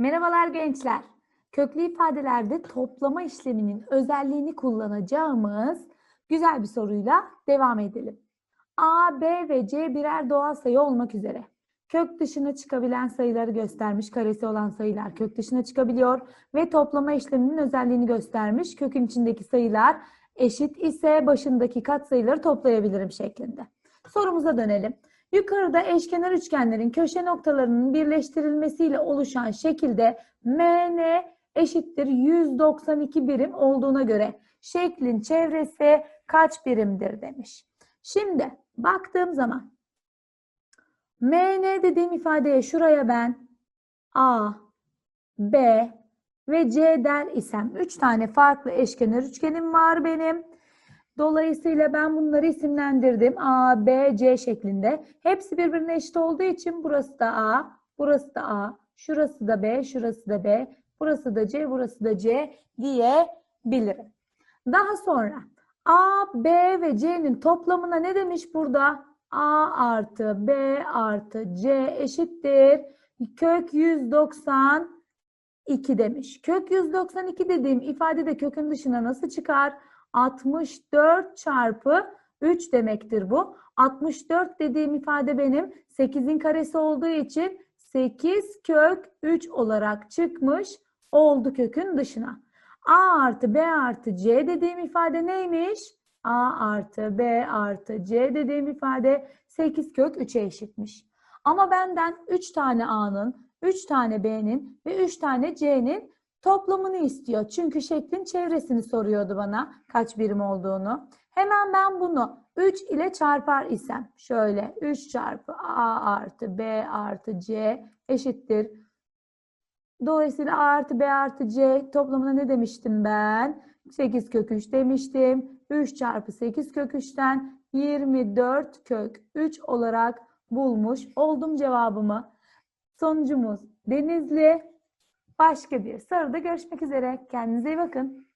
Merhabalar gençler. Köklü ifadelerde toplama işleminin özelliğini kullanacağımız güzel bir soruyla devam edelim. A, B ve C birer doğal sayı olmak üzere. Kök dışına çıkabilen sayıları göstermiş, karesi olan sayılar kök dışına çıkabiliyor ve toplama işleminin özelliğini göstermiş. Kökün içindeki sayılar eşit ise başındaki katsayıları toplayabilirim şeklinde. Sorumuza dönelim. Yukarıda eşkenar üçgenlerin köşe noktalarının birleştirilmesiyle oluşan şekilde MN eşittir 192 birim olduğuna göre şeklin çevresi kaç birimdir demiş. Şimdi baktığım zaman MN dediğim ifadeye şuraya ben A, B ve C der isem 3 tane farklı eşkenar üçgenim var benim. Dolayısıyla ben bunları isimlendirdim. A, B, C şeklinde. Hepsi birbirine eşit olduğu için burası da A, burası da A, şurası da B, şurası da B, burası da C, burası da C diyebilirim. Daha sonra A, B ve C'nin toplamına ne demiş burada? A artı B artı C eşittir. Kök 192 demiş. Kök 192 dediğim ifade de kökün dışına nasıl çıkar? 64 çarpı 3 demektir bu. 64 dediğim ifade benim 8'in karesi olduğu için 8 kök 3 olarak çıkmış oldu kökün dışına. A artı B artı C dediğim ifade neymiş? A artı B artı C dediğim ifade 8 kök 3'e eşitmiş. Ama benden 3 tane A'nın, 3 tane B'nin ve 3 tane C'nin toplamını istiyor. Çünkü şeklin çevresini soruyordu bana kaç birim olduğunu. Hemen ben bunu 3 ile çarpar isem şöyle 3 çarpı A artı B artı C eşittir. Dolayısıyla A artı B artı C toplamına ne demiştim ben? 8 kök 3 demiştim. 3 çarpı 8 kök 3'ten 24 kök 3 olarak bulmuş oldum cevabımı. Sonucumuz Denizli. Başka bir soruda görüşmek üzere. Kendinize iyi bakın.